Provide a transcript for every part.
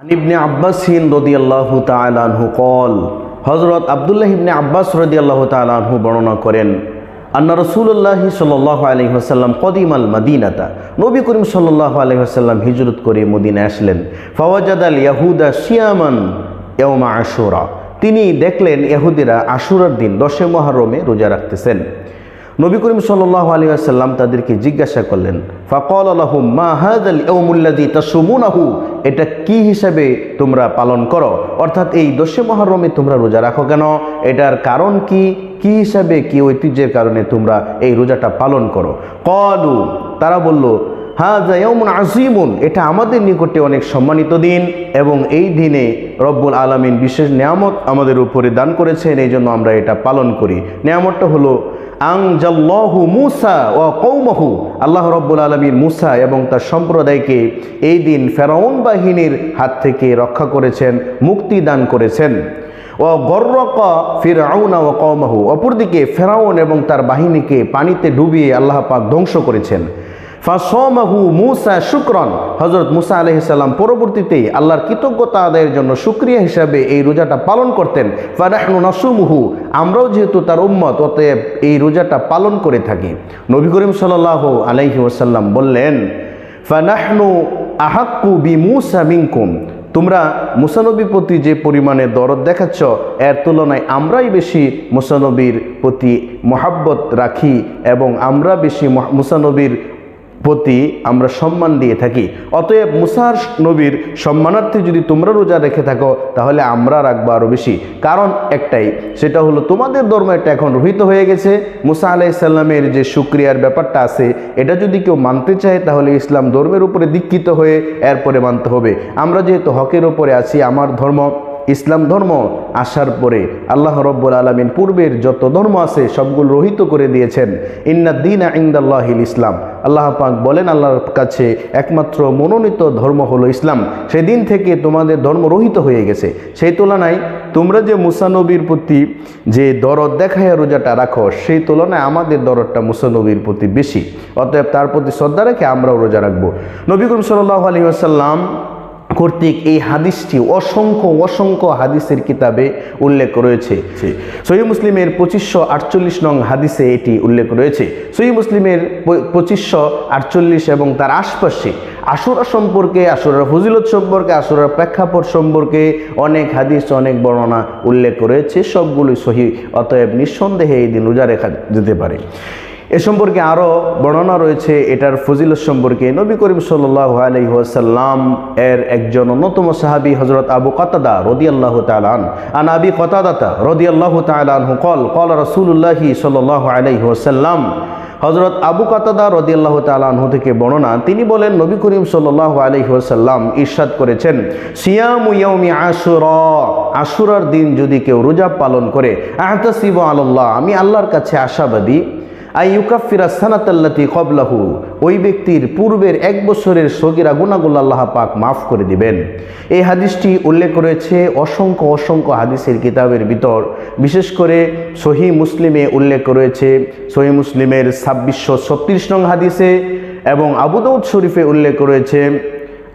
আনিবনে আব্বাসিন রদি আল্লাহ তালহু কল হজরত আবদুল্লাহ ইবনে আব্বাস রদি আল্লাহ তালহু বর্ণনা করেন আন্না রসুল্লাহ সাল্লাহ আলহিহাসাল্লাম কদিম আল মদিনাতা। নবী করিম সাল্লাহ আলহিহাসাল্লাম হিজরত করে মদিনা আসলেন। ফওয়াজাদ আল ইয়াহুদা সিয়ামান এওমা আশুরা। তিনি দেখলেন ইহুদিরা আশুরার দিন দশে মহারমে রোজা রাখতেছেন। নবী করিম সাল্লাহ আলহিহাসাল্লাম তাদেরকে জিজ্ঞাসা করলেন, ফাকল আলহু মাহাদ আল এমুল্লাদি তাসুমুন আহু এটা কি হিসাবে তোমরা পালন করো? অর্থাৎ এই দশে মহরমে তোমরা রোজা রাখো কেন? এটার কারণ কি? কি হিসাবে, কি ঐতিহ্যের কারণে তোমরা এই রোজাটা পালন করো? কলু তারা বলল হাজা ইয়মুন আজিমুন এটা আমাদের নিকটে অনেক সম্মানিত দিন এবং এই দিনে রব্বুল আলমিন বিশেষ নিয়ামত আমাদের উপরে দান করেছেন। এই জন্য আমরা এটা পালন করি। নিয়ামতটা হলো আংজাল্লাহু মুসা ও কৌমহু আল্লাহ রব্বুল আলমীর মুসা এবং তার সম্প্রদায়কে এই দিন ফেরাউন বাহিনীর হাত থেকে রক্ষা করেছেন, মুক্তি দান করেছেন। ও গর্রকা ফিরাউনা ও কৌমাহু অপরদিকে ফেরাউন এবং তার বাহিনীকে পানিতে ডুবিয়ে আল্লাহ পাক ধ্বংস করেছেন। ফাসমাহু মুসা শুক্রন। হজরত মুসা আলহিসাল্লাম পরবর্তীতে আল্লাহর কৃতজ্ঞতা আদায়ের জন্য সুক্রিয়া হিসাবে এই রোজাটা পালন করতেন। ফারাহনু নাসুমুহু, আমরাও যেহেতু তার উম্মত, অতএব এই রোজাটা পালন করে থাকি। নবী করিম সাল্লাহ আলাইহি ওসাল্লাম বললেন, ফানাহনু আহাক্কু বি মুসা মিনকুম। তোমরা মুসানবীর প্রতি যে পরিমাণে দরদ দেখাচ্ছ, এর তুলনায় আমরাই বেশি মুসানবীর প্রতি মহাব্বত রাখি এবং আমরা বেশি মুসানবীর প্রতি আমরা সম্মান দিয়ে থাকি। অতএব মুসার নবীর সম্মানার্থে যদি তোমরা রোজা রেখে থাকো, তাহলে আমরা রাখব আরও বেশি। কারণ একটাই, সেটা হলো তোমাদের ধর্ম এটা এখন রহিত হয়ে গেছে। মুসা আলাইসাল্লামের যে সুক্রিয়ার ব্যাপারটা আছে, এটা যদি কেউ মানতে চায়, তাহলে ইসলাম ধর্মের উপরে দীক্ষিত হয়ে এরপরে মানতে হবে। আমরা যেহেতু হকের ওপরে আছি, আমার ধর্ম ইসলাম ধর্ম আসার পরে আল্লাহ রব্বুল আলমিন পূর্বের যত ধর্ম আছে সবগুলো রহিত করে দিয়েছেন। ইন্নাদ্দিন ইন্দাল্লাহিল ইসলাম। আল্লাহ পাক বলেন, আল্লাহর কাছে একমাত্র মনোনীত ধর্ম হলো ইসলাম। সেদিন থেকে তোমাদের ধর্ম রহিত হয়ে গেছে। সেই তুলনায় তোমরা যে মুসানবীর প্রতি যে দরদ দেখায় রোজাটা রাখো, সেই তুলনায় আমাদের দরদটা মুসানবীর প্রতি বেশি। অতএব তার প্রতি শ্রদ্ধা রেখে আমরাও রোজা রাখব। নবী সাল্লাহ আলী আসাল্লাম কর্তৃক এই হাদিসটি অসংখ্য অসংখ্য হাদিসের কিতাবে উল্লেখ রয়েছে। সহি মুসলিমের পঁচিশশো আটচল্লিশ নং হাদিসে এটি উল্লেখ রয়েছে। সহি মুসলিমের পঁচিশশো আটচল্লিশ এবং তার আশপাশে আশুরা সম্পর্কে আশুরার ফজিলত সম্পর্কে আশুরার প্রেক্ষাপট সম্পর্কে অনেক হাদিস অনেক বর্ণনা উল্লেখ রয়েছে। সবগুলোই সহি অতএব নিঃসন্দেহে এই দিন রোজা রেখা যেতে পারে। এ সম্পর্কে আরও বর্ণনা রয়েছে, এটার ফজিলত সম্পর্কে নবী করিম সাল্লাহ এর একজন অন্যতম সাহাবী হজরত আবু কতাদা রদি আল্লাহ তালান আন আবি কতাদাতা রদি আল্লাহ তালান কল কল রসুল্লাহি সাল্লাহ আলহিহাসাল্লাম হজরত আবু কাতাদা রদিয়াল্লাহ তালাহু থেকে বর্ণনা, তিনি বলেন, নবী করিম সাল্লাহ আলহিহাসাল্লাম ইরশাদ করেছেন, সিয়াম আশুর আশুরার দিন যদি কেউ রোজা পালন করে, আহতাসিব আল্লাহ আমি আল্লাহর কাছে আশাবাদী আইয়ুকাফিরা সানাতাল্লাতি কবলাহু ওই ব্যক্তির পূর্বের এক বছরের সগিরা গুনাগুল আল্লাহ পাক মাফ করে দিবেন। এই হাদিসটি উল্লেখ রয়েছে অসংখ্য অসংখ্য হাদিসের কিতাবের ভিতর। বিশেষ করে সহি মুসলিমে উল্লেখ রয়েছে সহি মুসলিমের ছাব্বিশশো ছত্রিশ নং হাদিসে এবং আবুদাউদ শরীফে উল্লেখ রয়েছে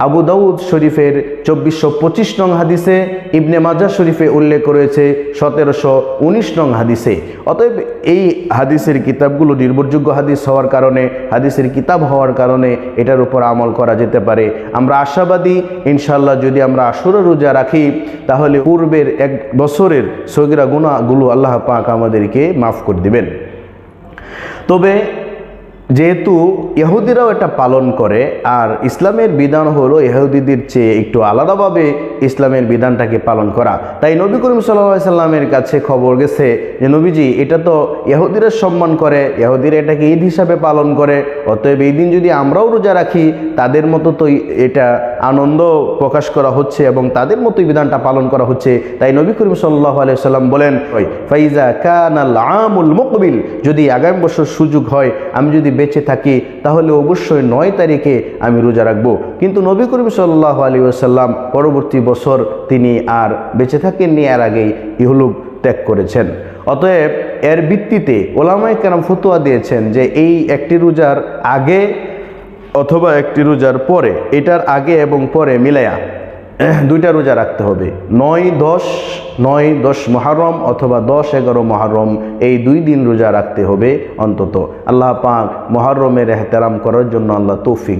আবু দাউদ শরীফের চব্বিশশো পঁচিশ নং হাদিসে, ইবনে মাজা শরীফে উল্লেখ রয়েছে সতেরোশো উনিশ নং হাদিসে। অতএব এই হাদিসের কিতাবগুলো নির্ভরযোগ্য হাদিস হওয়ার কারণে, হাদিসের কিতাব হওয়ার কারণে এটার উপর আমল করা যেতে পারে। আমরা আশাবাদী ইনশাল্লাহ যদি আমরা আসরে রোজা রাখি, তাহলে পূর্বের এক বছরের সগিরা গুণাগুলো আল্লাহ পাক আমাদেরকে মাফ করে দিবেন। তবে যেহেতু ইহুদিরাও এটা পালন করে, আর ইসলামের বিধান হলো ইহুদিদের চেয়ে একটু আলাদাভাবে ইসলামের বিধানটাকে পালন করা। তাই নবী করিম সাল্লা সাল্লামের কাছে খবর গেছে যে, নবীজি, এটা তো ইহুদিরা সম্মান করে, ইহুদিরা এটাকে ঈদ হিসাবে পালন করে, অতএব এই দিন যদি আমরাও রোজা রাখি, তাদের মতো তো এটা আনন্দ প্রকাশ করা হচ্ছে এবং তাদের মতোই বিধানটা পালন করা হচ্ছে। তাই নবী করিম সাল্লাহ আলিয়াল্লাম বলেন ফাইজা কানাল আমুল মুকবিল, যদি আগামী বছর সুযোগ হয়, আমি যদি বেঁচে থাকি, তাহলে অবশ্যই নয় তারিখে আমি রোজা রাখব। কিন্তু নবী করিম সাল্লাহ আলী পরবর্তী বছর তিনি আর বেঁচে থাকেননি, এর আগেই ইহলুক ত্যাগ করেছেন। অতএব এর ভিত্তিতে ওলামায় কেরাম ফতুয়া দিয়েছেন যে এই একটি রোজার আগে অথবা একটি রোজার পরে, এটার আগে এবং পরে মিলাইয়া দুইটা রোজা রাখতে হবে। নয় দশ নয় দশ মহারম অথবা দশ এগারো মহারম এই দুই দিন রোজা রাখতে হবে অন্তত। আল্লাহ পাক মহারমের এহতেরাম করার জন্য আল্লাহ তৌফিক